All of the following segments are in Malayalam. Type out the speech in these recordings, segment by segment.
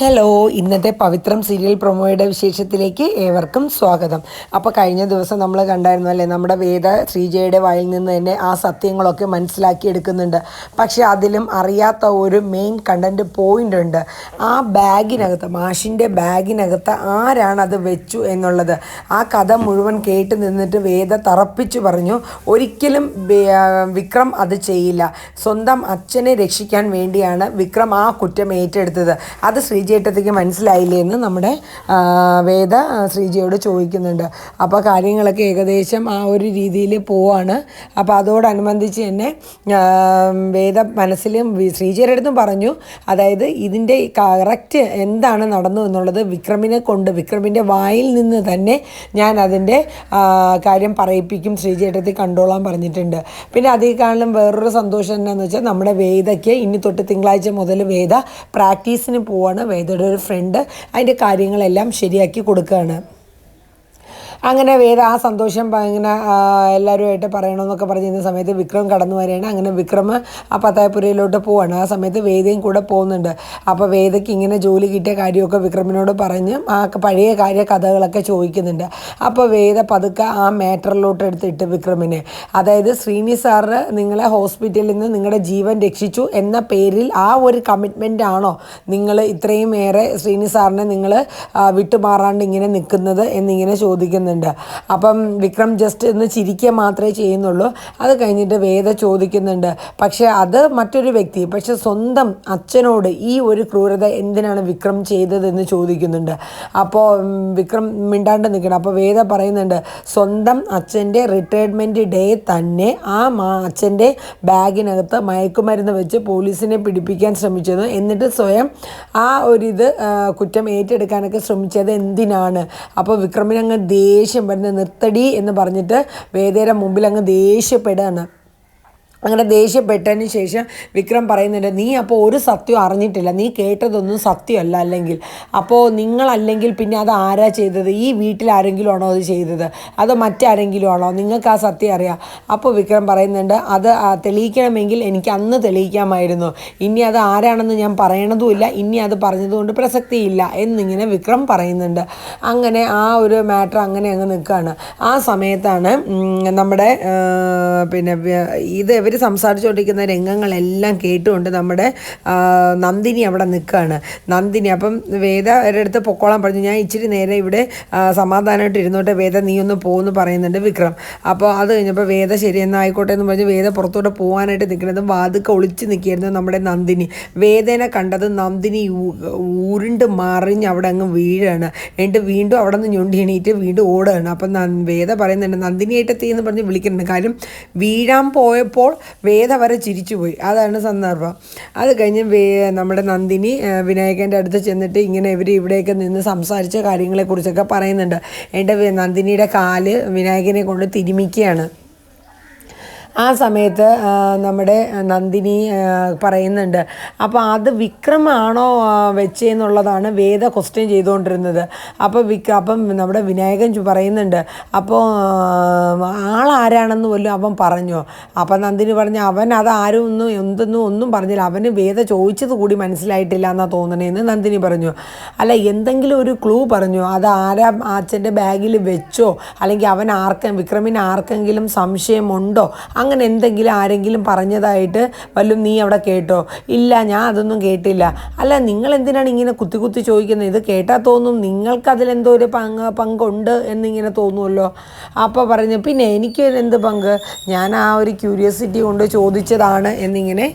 ഹലോ ഇന്നത്തെ പവിത്രം സീരിയൽ പ്രൊമോയുടെ വിശേഷത്തിലേക്ക് ഏവർക്കും സ്വാഗതം. അപ്പോൾ കഴിഞ്ഞ ദിവസം നമ്മൾ കണ്ടായിരുന്നു അല്ലേ നമ്മുടെ വേദ ശ്രീജയുടെ വായിൽ നിന്ന് തന്നെ ആ സത്യങ്ങളൊക്കെ മനസ്സിലാക്കി എടുക്കുന്നുണ്ട്. പക്ഷേ അതിലും അറിയാത്ത ഒരു മെയിൻ കണ്ടന്റ് പോയിന്റ് ഉണ്ട്. ആ ബാഗിനകത്ത് മാഷിന്റെ ബാഗിനകത്ത് ആരാണ് അത് വെച്ചു എന്നുള്ളത്. ആ കഥ മുഴുവൻ കേട്ട് നിന്നിട്ട് വേദ തറപ്പിച്ചു പറഞ്ഞു ഒരിക്കലും വിക്രം അത് ചെയ്യില്ല. സ്വന്തം അച്ഛനെ രക്ഷിക്കാൻ വേണ്ടിയാണ് വിക്രം ആ കുറ്റം ഏറ്റെടുത്തത്. അത് ശ്രീജേട്ടത്തേക്ക് മനസ്സിലായില്ലേ എന്ന് നമ്മുടെ വേദ ശ്രീജിയോട് ചോദിക്കുന്നുണ്ട്. അപ്പോൾ കാര്യങ്ങളൊക്കെ ഏകദേശം ആ ഒരു രീതിയിൽ പോവാണ്. അപ്പോൾ അതോടനുബന്ധിച്ച് തന്നെ വേദ മനസ്സിലും ശ്രീജിയുടെ അടുത്തും പറഞ്ഞു. അതായത് ഇതിന്റെ കറക്റ്റ് എന്താണ് നടന്നു എന്നുള്ളത് വിക്രമിനെ കൊണ്ട് വിക്രമിന്റെ വായിൽ നിന്ന് തന്നെ ഞാൻ അതിന്റെ കാര്യം പറയിപ്പിക്കും ശ്രീജേട്ടത്തിൽ കണ്ടോളാൻ പറഞ്ഞിട്ടുണ്ട്. പിന്നെ അതിൽ കാണലും വേറൊരു സന്തോഷം എന്താണെന്ന് വെച്ചാൽ നമ്മുടെ വേദയ്ക്ക് ഇനി തൊട്ട് തിങ്കളാഴ്ച മുതൽ വേദ പ്രാക്ടീസിന് പോവാണ്. വേദയുടെ ഒരു ഫ്രണ്ട് അതിന്റെ കാര്യങ്ങളെല്ലാം ശരിയാക്കി കൊടുക്കുകയാണ് അങ്ങനെ വേദ ആ സന്തോഷം ഇങ്ങനെ എല്ലാവരുമായിട്ട് പറയണമെന്നൊക്കെ പറഞ്ഞിരുന്ന സമയത്ത് വിക്രം കടന്നു വരികയാണ്. അങ്ങനെ വിക്രം ആ പത്തായപ്പുരയിലോട്ട് പോവാണ്. ആ സമയത്ത് വേദയും കൂടെ പോകുന്നുണ്ട്. അപ്പോൾ വേദയ്ക്ക് ഇങ്ങനെ ജോലി കിട്ടിയ കാര്യമൊക്കെ വിക്രമിനോട് പറഞ്ഞ് ആ പഴയ കാര്യ കഥകളൊക്കെ ചോദിക്കുന്നുണ്ട്. അപ്പോൾ വേദ പതുക്കെ ആ മാറ്ററിലോട്ട് എടുത്തിട്ട് വിക്രമിനെ. അതായത് ശ്രീനി സാറ് നിങ്ങളെ ഹോസ്പിറ്റലിൽ നിന്ന് നിങ്ങളുടെ ജീവൻ രക്ഷിച്ചു എന്ന പേരിൽ ആ ഒരു കമ്മിറ്റ്മെന്റ് ആണോ നിങ്ങൾ ഇത്രയും ഏറെ ശ്രീനി സാറിനെ നിങ്ങൾ വിട്ടുമാറാണ്ട് ഇങ്ങനെ നിൽക്കുന്നത് എന്നിങ്ങനെ ചോദിക്കുന്നുണ്ട് അപ്പം വിക്രം ജസ്റ്റ് ഒന്ന് ചിരിക്കുക മാത്രമേ ചെയ്യുന്നുള്ളൂ. അത് കഴിഞ്ഞിട്ട് വേദ ചോദിക്കുന്നുണ്ട്. പക്ഷേ അത് മറ്റൊരു വ്യക്തി പക്ഷെ സ്വന്തം അച്ഛനോട് ഈ ഒരു ക്രൂരത എന്തിനാണ് വിക്രം ചെയ്തതെന്ന് ചോദിക്കുന്നുണ്ട്. അപ്പോൾ വിക്രം മിണ്ടാണ്ട് നിൽക്കണം അപ്പോൾ വേദ പറയുന്നുണ്ട് സ്വന്തം അച്ഛന്റെ റിട്ടയർമെന്റ് ഡേ തന്നെ ആ മാ അച്ഛന്റെ ബാഗിനകത്ത് മയക്കുമരുന്ന് വെച്ച് പോലീസിനെ പിടിപ്പിക്കാൻ ശ്രമിച്ചത് എന്നിട്ട് സ്വയം ആ ഒരിത് കുറ്റം ഏറ്റെടുക്കാനൊക്കെ ശ്രമിച്ചത് എന്തിനാണ്? അപ്പോൾ വിക്രമിന് അങ്ങ് ദേഷ്യം വരുന്നത് നിർത്തടി എന്ന് പറഞ്ഞിട്ട് വേദയുടെ മുമ്പിൽ അങ്ങ് ദേഷ്യപ്പെടുകയാണ്. അങ്ങനെ ദേഷ്യപ്പെട്ടതിന് ശേഷം വിക്രം പറയുന്നുണ്ട് നീ അപ്പോൾ ഒരു സത്യം അറിഞ്ഞിട്ടില്ല. നീ കേട്ടതൊന്നും സത്യമല്ല അല്ലെങ്കിൽ. അപ്പോൾ നിങ്ങളല്ലെങ്കിൽ പിന്നെ അത് ആരാ ചെയ്തത്? ഈ വീട്ടിൽ ആരെങ്കിലും ആണോ അത് ചെയ്തത്? അത് മറ്റാരെങ്കിലും ആണോ നിങ്ങൾക്ക് ആ സത്യം അറിയാം. അപ്പോൾ വിക്രം പറയുന്നുണ്ട് അത് തെളിയിക്കണമെങ്കിൽ എനിക്ക് അന്ന് തെളിയിക്കാമായിരുന്നു. ഇനി അത് ആരാണെന്ന് ഞാൻ പറയണതുമില്ല. ഇനി അത് പറഞ്ഞതുകൊണ്ട് പ്രസക്തിയില്ല. എന്നിങ്ങനെ വിക്രം പറയുന്നുണ്ട്. അങ്ങനെ ആ ഒരു മാറ്റർ അങ്ങനെ അങ്ങ് നിൽക്കുകയാണ് ആ സമയത്താണ് നമ്മുടെ പിന്നെ ഇത് ഇവർ സംസാരിച്ചുകൊണ്ടിരിക്കുന്ന രംഗങ്ങളെല്ലാം കേട്ടുകൊണ്ട് നമ്മുടെ നന്ദിനി അവിടെ നിൽക്കുകയാണ് നന്ദിനി അപ്പം വേദ അവരുടെ അടുത്ത് പൊക്കോളാൻ പറഞ്ഞു. ഞാൻ ഇച്ചിരി നേരെ ഇവിടെ സമാധാനമായിട്ട് ഇരുന്നോട്ടെ വേദ നീ ഒന്ന് പോകുമെന്ന് പറയുന്നുണ്ട് വിക്രം. അപ്പോൾ അത് കഴിഞ്ഞപ്പോൾ വേദ ശരി എന്നാൽ ആയിക്കോട്ടെ എന്ന് പറഞ്ഞ് വേദ പുറത്തോട്ട് പോകാനായിട്ട് നിൽക്കുന്നത് വാതുക്ക ഒളിച്ച് നിൽക്കുകയായിരുന്നു നമ്മുടെ നന്ദിനി. വേദനെ കണ്ടത് നന്ദിനി ഉരുണ്ട് മറിഞ്ഞ് അവിടെ അങ്ങ് വീഴാണ്. എന്നിട്ട് വീണ്ടും അവിടെ നിന്ന് ഞൊണ്ടി എണീറ്റ് വീണ്ടും ഓടുകയാണ്. അപ്പം വേദ പറയുന്നുണ്ട് നന്ദിനിയേട്ടത്തി എന്ന് പറഞ്ഞ് വിളിക്കുന്നുണ്ട് കാര്യം വീഴാൻ പോയപ്പോൾ വേദ വരെ ചിരിച്ചുപോയി. അതാണ് സന്ദർഭം. അത് കഴിഞ്ഞ് നമ്മുടെ നന്ദിനി വിനായകന്റെ അടുത്ത് ചെന്നിട്ട് ഇങ്ങനെ ഇവർ ഇവിടെയൊക്കെ നിന്ന് സംസാരിച്ച കാര്യങ്ങളെക്കുറിച്ചൊക്കെ പറയുന്നുണ്ട്. എന്റെ നന്ദിനിയുടെ കാൽ വിനായകനെ കൊണ്ട് തിരുമിക്കുകയാണ്. ആ സമയത്ത് നമ്മുടെ നന്ദിനി പറയുന്നുണ്ട് അപ്പോൾ അത് വിക്രമാണോ വെച്ചേന്നുള്ളതാണ് വേദ ക്വസ്റ്റ്യൻ ചെയ്തുകൊണ്ടിരുന്നത് അപ്പോൾ വിക്ര അപ്പം നമ്മുടെ വിനായകൻ പറയുന്നുണ്ട് അപ്പോൾ ആളാരാണെന്ന് പോലും അവൻ പറഞ്ഞു? അപ്പം നന്ദിനി പറഞ്ഞു അവൻ അത് ആരും ഒന്നും എന്തൊന്നും ഒന്നും പറഞ്ഞില്ല. അവന് വേദ ചോദിച്ചത് കൂടി മനസ്സിലായിട്ടില്ല എന്നാ തോന്നണേന്ന് നന്ദിനി പറഞ്ഞു. അല്ല എന്തെങ്കിലും ഒരു ക്ലൂ പറഞ്ഞു? അത് ആരാ അച്ഛന്റെ ബാഗിൽ വെച്ചോ? അല്ലെങ്കിൽ അവൻ ആർക്കും വിക്രമിന് ആർക്കെങ്കിലും സംശയമുണ്ടോ അങ്ങനെ എന്തെങ്കിലും ആരെങ്കിലും പറഞ്ഞതായിട്ട് വല്ലതും നീ അവിടെ കേട്ടോ? ഇല്ല ഞാൻ അതൊന്നും കേട്ടില്ല. അല്ല നിങ്ങൾ എന്തിനാണ് ഇങ്ങനെ കുത്തി കുത്തി ചോദിക്കുന്നത്? ഇത് കേട്ടാൽ തോന്നും നിങ്ങൾക്ക് അതിലെന്തോ ഒരു പങ്ക് പങ്കുണ്ട് എന്നിങ്ങനെ തോന്നുമല്ലോ അപ്പോൾ പറഞ്ഞു പിന്നെ എനിക്ക് എന്ത് പങ്ക്? ഞാൻ ആ ഒരു ക്യൂരിയോസിറ്റി കൊണ്ട് ചോദിച്ചതാണ് എന്നിങ്ങനെ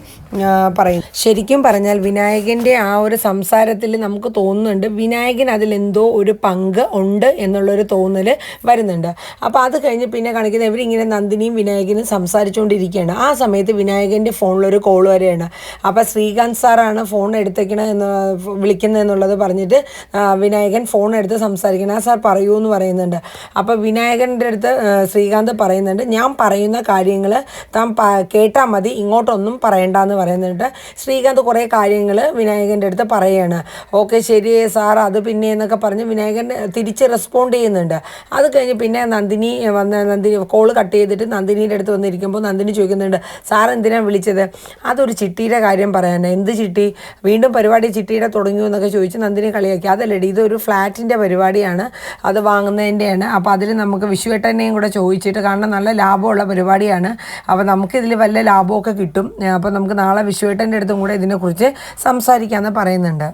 പറയും. ശരിക്കും പറഞ്ഞാൽ വിനായകന്റെ ആ ഒരു സംസാരത്തിൽ നമുക്ക് തോന്നുന്നുണ്ട് വിനായകൻ അതിലെന്തോ ഒരു പങ്ക് ഉണ്ട് എന്നുള്ളൊരു തോന്നൽ വരുന്നുണ്ട്. അപ്പോൾ അത് കഴിഞ്ഞ് പിന്നെ കാണിക്കുന്ന ഇവരിങ്ങനെ നന്ദിനിയും വിനായകനും സംസാരിച്ചുകൊണ്ടിരിക്കുകയാണ് ആ സമയത്ത് വിനായകന്റെ ഫോണിലൊരു കോൾ വരെയാണ്. അപ്പോൾ ശ്രീകാന്ത് സാറാണ് ഫോൺ എടുത്തേക്കണ എന്ന് വിളിക്കുന്നത് എന്നുള്ളത് പറഞ്ഞിട്ട് വിനായകൻ ഫോൺ എടുത്ത് സംസാരിക്കണം. ആ സാർ പറയൂ എന്ന് പറയുന്നുണ്ട്. അപ്പോൾ വിനായകന്റെ അടുത്ത് ശ്രീകാന്ത് പറയുന്നുണ്ട് ഞാൻ പറയുന്ന കാര്യങ്ങൾ താൻ കേട്ടാൽ മതി ഇങ്ങോട്ടൊന്നും പറയണ്ടെന്ന് പറയുന്നുണ്ട്. ശ്രീകാന്ത് കുറേ കാര്യങ്ങൾ വിനായകന്റെ അടുത്ത് പറയുകയാണ് ഓക്കെ ശരി സാർ അത് പിന്നെ എന്നൊക്കെ പറഞ്ഞ് വിനായകൻ തിരിച്ച് റെസ്പോണ്ട് ചെയ്യുന്നുണ്ട്. അത് കഴിഞ്ഞ് പിന്നെ നന്ദിനി വന്ന് നന്ദിനി കോൾ കട്ട് ചെയ്തിട്ട് നന്ദിനിയുടെ അടുത്ത് വന്നിരിക്കും ചോദിക്കുമ്പോൾ നന്ദിനി ചോദിക്കുന്നുണ്ട് സാർ എന്തിനാണ് വിളിച്ചത്? അതൊരു ചിട്ടിയുടെ കാര്യം പറയാനാണ് എന്ത് ചിട്ടി? വീണ്ടും പരിപാടി ചിട്ടിയുടെ തുടങ്ങി എന്നൊക്കെ ചോദിച്ച് നന്ദിനി കളിയാക്കി. അതല്ലടി ഇതൊരു ഫ്ലാറ്റിന്റെ പരിപാടിയാണ് അത് വാങ്ങുന്നതിന്റെയാണ്. അപ്പോൾ അതിൽ നമുക്ക് വിഷുവേട്ടനെയും കൂടെ ചോദിച്ചിട്ട് കാരണം നല്ല ലാഭമുള്ള പരിപാടിയാണ്. അപ്പോൾ നമുക്കിതിൽ വല്ല ലാഭമൊക്കെ കിട്ടും. അപ്പോൾ നമുക്ക് നാളെ വിഷുവേട്ടന്റെ അടുത്തും കൂടെ ഇതിനെക്കുറിച്ച് സംസാരിക്കാമെന്ന് പറയുന്നുണ്ട്.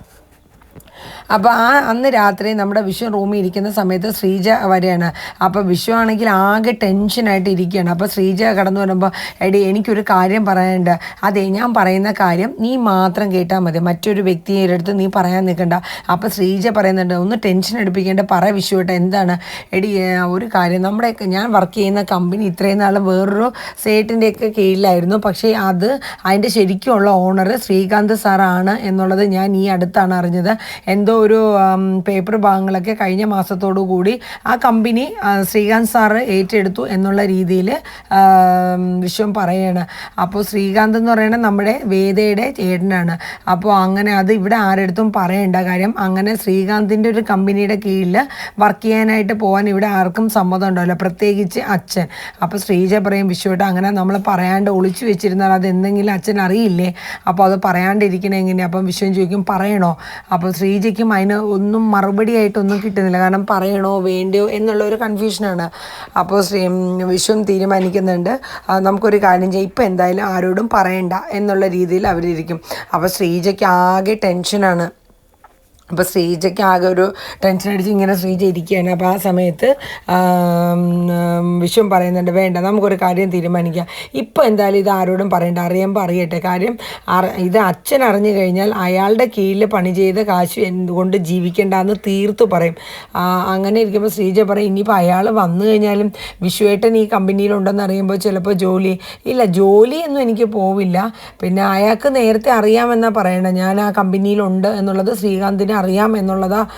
അപ്പോൾ ആ അന്ന് രാത്രി നമ്മുടെ വിഷു റൂമിൽ ഇരിക്കുന്ന സമയത്ത് ശ്രീജ വരെയാണ്. അപ്പോൾ വിഷു ആണെങ്കിൽ ആകെ ടെൻഷനായിട്ട് ഇരിക്കുകയാണ്. അപ്പോൾ ശ്രീജ കടന്നു വരുമ്പോൾ എടി എനിക്കൊരു കാര്യം പറയാനുണ്ട്. അതെ ഞാൻ പറയുന്ന കാര്യം നീ മാത്രം കേട്ടാൽ മതി. മറ്റൊരു വ്യക്തിയുടെ അടുത്ത് നീ പറയാൻ നിൽക്കണ്ട. അപ്പോൾ ശ്രീജ പറയുന്നുണ്ട് ഒന്ന് ടെൻഷൻ എടുപ്പിക്കേണ്ട. പറ വിഷുവട്ടെ എന്താണ്? എടി ഒരു കാര്യം. നമ്മുടെ ഞാൻ വർക്ക് ചെയ്യുന്ന കമ്പനി ഇത്രയും നാൾ വേറൊരു സേട്ടിന്റെയൊക്കെ കീഴിലായിരുന്നു. പക്ഷേ അത് അതിന്റെ ശരിക്കുമുള്ള ഓണർ ശ്രീകാന്ത് സാറാണ് എന്നുള്ളത് ഞാൻ ഈ അടുത്താണ് അറിഞ്ഞത്. എന്തോ ഒരു പേപ്പർ ഭാഗങ്ങളൊക്കെ കഴിഞ്ഞ മാസത്തോടു കൂടി ആ കമ്പനി ശ്രീകാന്ത് സാറ് ഏറ്റെടുത്തു എന്നുള്ള രീതിയിൽ വിശ്വം പറയാണ്. അപ്പോൾ ശ്രീകാന്ത് എന്ന് പറയുന്നത് നമ്മുടെ വേദയുടെ ചേട്ടനാണ്. അപ്പോൾ അങ്ങനെ അത് ഇവിടെ ആരെടുത്തും പറയേണ്ട കാര്യം അങ്ങനെ ശ്രീകാന്തിന്റെ ഒരു കമ്പനിയുടെ കീഴിൽ വർക്ക് ചെയ്യാനായിട്ട് പോകാൻ ഇവിടെ ആർക്കും സമ്മതം ഉണ്ടാവില്ല. പ്രത്യേകിച്ച് അച്ഛൻ. അപ്പോൾ ശ്രീജ പറയും വിശ്വട്ട് അങ്ങനെ നമ്മൾ പറയാണ്ട് ഒളിച്ചു വെച്ചിരുന്നാൽ അത് എന്തെങ്കിലും അച്ഛൻ അറിയില്ലേ? അപ്പോൾ അത് പറയാണ്ടിരിക്കണേ എങ്ങനെ അപ്പം വിശ്വം ചോദിക്കും പറയണോ? അപ്പോൾ ശ്രീജയ്ക്കും അതിന് ഒന്നും മറുപടി ആയിട്ടൊന്നും കിട്ടുന്നില്ല. കാരണം പറയണോ വേണ്ടയോ എന്നുള്ള ഒരു കൺഫ്യൂഷനാണ് അപ്പോൾ ശ്രീ വിശ്വം തീരുമാനിക്കുന്നുണ്ട്. നമുക്കൊരു കാര്യം ചെയ്യാം. ഇപ്പം എന്തായാലും ആരോടും പറയണ്ട എന്നുള്ള രീതിയിൽ അവരിരിക്കും. അപ്പോൾ ശ്രീജയ്ക്ക് ആകെ ടെൻഷനാണ് അപ്പോൾ ശ്രീജയ്ക്ക് ആകെ ഒരു ടെൻഷൻ അടിച്ച് ഇങ്ങനെ ശ്രീജ ഇരിക്കുകയാണ്. അപ്പോൾ ആ സമയത്ത് വിശ്വം പറയുന്നുണ്ട് വേണ്ട നമുക്കൊരു കാര്യം തീരുമാനിക്കാം. ഇപ്പോൾ എന്തായാലും ഇത് ആരോടും പറയണ്ട. അറിയുമ്പോൾ അറിയട്ടെ. കാര്യം ഇത് അച്ഛൻ അറിഞ്ഞു കഴിഞ്ഞാൽ അയാളുടെ കീഴിൽ പണി ചെയ്ത കാശ് എന്തുകൊണ്ട് ജീവിക്കേണ്ടെന്ന് തീർത്തു പറയും. അങ്ങനെ ഇരിക്കുമ്പോൾ ശ്രീജ പറയും ഇനിയിപ്പോൾ അയാൾ വന്നു കഴിഞ്ഞാലും വിശ്വേട്ടൻ ഈ കമ്പനിയിലുണ്ടെന്ന് അറിയുമ്പോൾ ചിലപ്പോൾ ജോലി ഇല്ല ജോലിയൊന്നും എനിക്ക് പോവില്ല. പിന്നെ അയാൾക്ക് നേരത്തെ അറിയാമെന്നാണ് പറയണത് ഞാൻ ആ കമ്പനിയിലുണ്ട് എന്നുള്ളത് ശ്രീകാന്തിന് അറിയാം എന്നുള്ളതാണ്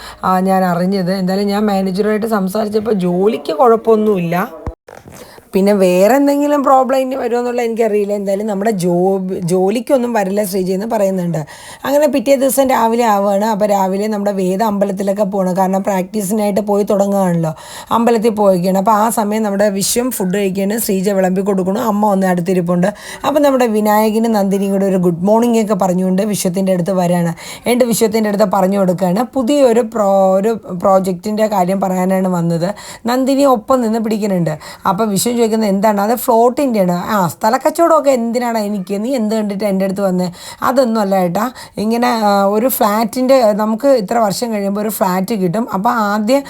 ഞാൻ അറിഞ്ഞത് എന്തായാലും ഞാൻ മാനേജറുമായിട്ട് സംസാരിച്ചപ്പോൾ ജോലിക്ക് കുഴപ്പമൊന്നുമില്ല. പിന്നെ വേറെ എന്തെങ്കിലും പ്രോബ്ലം ഇനി വരുമോ എന്നുള്ള എനിക്കറിയില്ല. എന്തായാലും നമ്മുടെ ജോബ് ജോലിക്കൊന്നും വരില്ല ശ്രീജി എന്ന് പറയുന്നുണ്ട്. അങ്ങനെ പിറ്റേ ദിവസം രാവിലെ ആവുകയാണ്. അപ്പോൾ രാവിലെ നമ്മുടെ വേദ അമ്പലത്തിലൊക്കെ പോകണം കാരണം പ്രാക്ടീസിനായിട്ട് പോയി തുടങ്ങുകയാണല്ലോ. അമ്പലത്തിൽ പോയിക്കുകയാണ് അപ്പോൾ ആ സമയം നമ്മുടെ വിശ്വം ഫുഡ് കഴിക്കുകയാണ് ശ്രീജ വിളമ്പി കൊടുക്കണം അമ്മ ഒന്ന് അടുത്തിരിപ്പുണ്ട്. അപ്പോൾ നമ്മുടെ വിനായകന് നന്ദിനിയും കൂടെ ഒരു ഗുഡ് മോർണിംഗ് ഒക്കെ പറഞ്ഞുകൊണ്ട് വിശ്വത്തിന്റെ അടുത്ത് വരാണ്. എന്റെ വിശ്വത്തിന്റെ അടുത്ത് പറഞ്ഞു കൊടുക്കുകയാണ് പുതിയൊരു പ്രോ ഒരു പ്രോജക്റ്റിന്റെ കാര്യം പറയാനാണ് വന്നത്. നന്ദിനി ഒപ്പം നിന്ന് പിടിക്കുന്നുണ്ട്. അപ്പോൾ വിശ്വം ചോദിക്കുന്നത് എന്താണ്? അത് ഫ്ലോട്ടിന്റെയാണ് ആ സ്ഥലക്കച്ചവടമൊക്കെ എന്തിനാണ് എനിക്ക്? നീ എന്ത് കണ്ടിട്ട് എന്റെ അടുത്ത് വന്നത് അതൊന്നും അല്ല ഏട്ടാ. ഇങ്ങനെ ഒരു ഫ്ലാറ്റിന്റെ നമുക്ക് ഇത്ര വർഷം കഴിയുമ്പോൾ ഒരു ഫ്ലാറ്റ് കിട്ടും. അപ്പോൾ ആദ്യം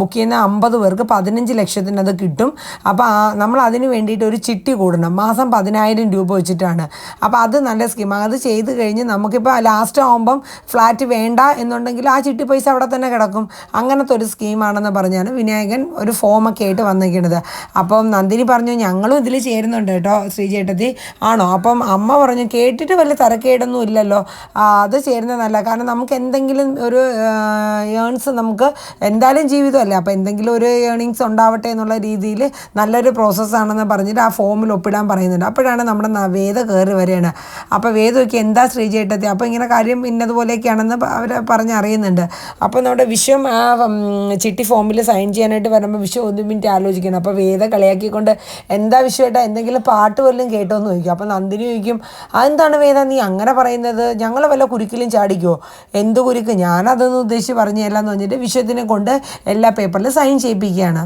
ബുക്ക് ചെയ്യുന്ന അമ്പത് പേർക്ക് പതിനഞ്ച് ലക്ഷത്തിന് അത് കിട്ടും. അപ്പോൾ നമ്മൾ അതിന് വേണ്ടിയിട്ട് ഒരു ചിട്ടി കൂടണം. മാസം പതിനായിരം രൂപ വെച്ചിട്ടാണ്. അപ്പോൾ അത് നല്ല സ്കീമാണ് അത് ചെയ്ത് കഴിഞ്ഞ് നമുക്കിപ്പോൾ ലാസ്റ്റ് ആകുമ്പം ഫ്ലാറ്റ് വേണ്ട എന്നുണ്ടെങ്കിൽ ആ ചിട്ടി പൈസ അവിടെ തന്നെ കിടക്കും. അങ്ങനത്തെ ഒരു സ്കീമാണെന്ന് പറഞ്ഞാണ് വിനായകൻ ഒരു ഫോമൊക്കെ ആയിട്ട് വന്നിരിക്കുന്നത് അപ്പം നന്ദിനി പറഞ്ഞു ഞങ്ങളും ഇതിൽ ചേരുന്നുണ്ട് കേട്ടോ ശ്രീചേട്ടത്തി. ആണോ? അപ്പം അമ്മ പറഞ്ഞു കേട്ടിട്ട് വലിയ തരക്കേടൊന്നും ഇല്ലല്ലോ. അത് ചേരുന്നതല്ല കാരണം നമുക്ക് എന്തെങ്കിലും ഒരു ഏൺസ് നമുക്ക് എന്തായാലും ജീവിതമല്ലേ. അപ്പോൾ എന്തെങ്കിലും ഒരു ഏണിങ്സ് ഉണ്ടാവട്ടെ എന്നുള്ള രീതിയിൽ നല്ലൊരു പ്രോസസ്സാണെന്ന് പറഞ്ഞിട്ട് ആ ഫോമിൽ ഒപ്പിടാൻ പറയുന്നുണ്ട്. അപ്പോഴാണ് നമ്മുടെ വേദ കയറി വരികയാണ്. അപ്പോൾ വേദമൊക്കെ എന്താ ശ്രീചേട്ടത്തി? അപ്പോൾ ഇങ്ങനെ കാര്യം ഇന്നതുപോലെയൊക്കെയാണെന്ന് അവർ പറഞ്ഞ് അറിയുന്നുണ്ട് അപ്പോൾ നമ്മുടെ വിശ്വം ആ ചിട്ടി ഫോമിൽ സൈൻ ചെയ്യാനായിട്ട് വരുമ്പോൾ വിശ്വം ഒരു മിനിറ്റ് ആലോചിക്കണം അപ്പോൾ വേദ കളിയാക്കിക്കൊണ്ട് എന്താ വിഷയമായിട്ട് എന്തെങ്കിലും പാട്ട് വല്ലതും കേട്ടോ എന്ന് ചോദിക്കും. അപ്പം നന്ദിനി ചോദിക്കും അതെന്താണ് വേദ നീ അങ്ങനെ പറയുന്നത്? ഞങ്ങൾ വല്ല കുരുക്കിലും ചാടിക്കോ? എന്ത് കുരുക്ക്? ഞാനതൊന്നും ഉദ്ദേശിച്ച് പറഞ്ഞതല്ല എന്ന് പറഞ്ഞിട്ട് വിഷയത്തിനെ കൊണ്ട് എല്ലാ പേപ്പറിലും സൈൻ ചെയ്യിപ്പിക്കുകയാണ്.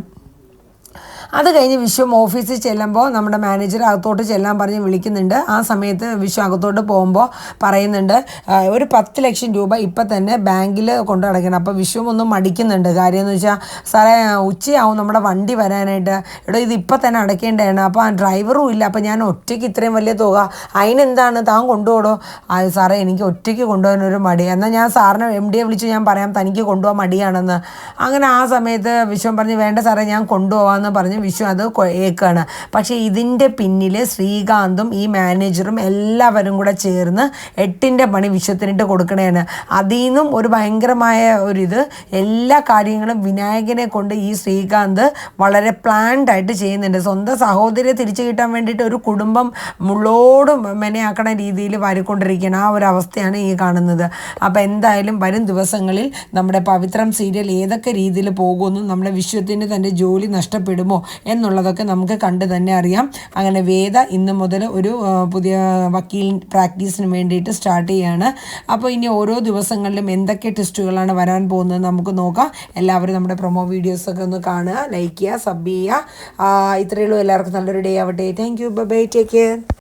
അത് കഴിഞ്ഞ് വിശ്വം ഓഫീസിൽ ചെല്ലുമ്പോൾ നമ്മുടെ മാനേജർ അകത്തോട്ട് ചെല്ലാൻ പറഞ്ഞ് വിളിക്കുന്നുണ്ട്. ആ സമയത്ത് വിശ്വം അകത്തോട്ട് പോകുമ്പോൾ പറയുന്നുണ്ട് ഒരു പത്ത് ലക്ഷം രൂപ ഇപ്പം തന്നെ ബാങ്കിൽ കൊണ്ടു നടക്കണം. അപ്പോൾ വിശ്വം ഒന്നും മടിക്കുന്നുണ്ട്. കാര്യം എന്ന് വെച്ചാൽ സാറേ ഉച്ചയാവും നമ്മുടെ വണ്ടി വരാനായിട്ട്. എടോ ഇത് ഇപ്പം തന്നെ അടയ്ക്കേണ്ടതാണ് അപ്പോൾ ആ ഡ്രൈവറും ഇല്ല. അപ്പോൾ ഞാൻ ഒറ്റയ്ക്ക് ഇത്രയും വലിയ തുക അതിനെന്താണ്? താൻ കൊണ്ടുപോടോ? സാറേ എനിക്ക് ഒറ്റയ്ക്ക് കൊണ്ടുപോകാൻ ഒരു മടി. എന്നാൽ ഞാൻ സാറിനെ എം ഡിയെ വിളിച്ച് ഞാൻ പറയാം തനിക്ക് കൊണ്ടുപോകാൻ മടിയാണെന്ന്. അങ്ങനെ ആ സമയത്ത് വിശ്വം പറഞ്ഞ് വേണ്ട സാറേ ഞാൻ കൊണ്ടുപോകാമെന്ന് പറഞ്ഞ് വിശ്വം അത് കൊ- പക്ഷേ ഇതിന്റെ പിന്നിൽ ശ്രീകാന്തും ഈ മാനേജറും എല്ലാവരും കൂടെ ചേർന്ന് എട്ടിന്റെ പണി വിശ്വത്തിനിട്ട് കൊടുക്കണേന്ന് അതിൽ നിന്നും ഒരു ഭയങ്കരമായ ഒരിത് എല്ലാ കാര്യങ്ങളും വിനായകനെ കൊണ്ട് ഈ ശ്രീകാന്ത് വളരെ പ്ലാൻഡ് ആയിട്ട് ചെയ്യുന്നുണ്ട്. സ്വന്തം സഹോദരിയെ തിരിച്ചു കിട്ടാൻ വേണ്ടിയിട്ട് ഒരു കുടുംബം മുള്ളോടും മെനയാക്കണ രീതിയിൽ വാരിക്കൊണ്ടിരിക്കുകയാണ് ആ ഒരു അവസ്ഥയാണ് ഈ കാണുന്നത്. അപ്പോൾ എന്തായാലും വരും ദിവസങ്ങളിൽ നമ്മുടെ പവിത്രം സീരിയൽ ഏതൊക്കെ രീതിയിൽ പോകുമെന്നും നമ്മുടെ വിശ്വത്തിന് തന്റെ ജോലി നഷ്ടപ്പെടുമോ എന്നുള്ളതൊക്കെ നമുക്ക് കണ്ട് തന്നെ അറിയാം. അങ്ങനെ വേദ ഇന്ന് മുതൽ ഒരു പുതിയ വക്കീൽ പ്രാക്ടീസിന് വേണ്ടിയിട്ട് സ്റ്റാർട്ട് ചെയ്യാണ്. അപ്പോൾ ഇനി ഓരോ ദിവസങ്ങളിലും എന്തൊക്കെ ടെസ്റ്റുകളാണ് വരാൻ പോകുന്നത് നമുക്ക് നോക്കാം. എല്ലാവരും നമ്മുടെ പ്രൊമോ വീഡിയോസൊക്കെ ഒന്ന് കാണുക ലൈക്ക് ചെയ്യുക സബ് ചെയ്യുക. ഇത്രയേ ഉള്ളൂ. എല്ലാവർക്കും നല്ലൊരു ഡേ ആവട്ടെ. Thank you bye take care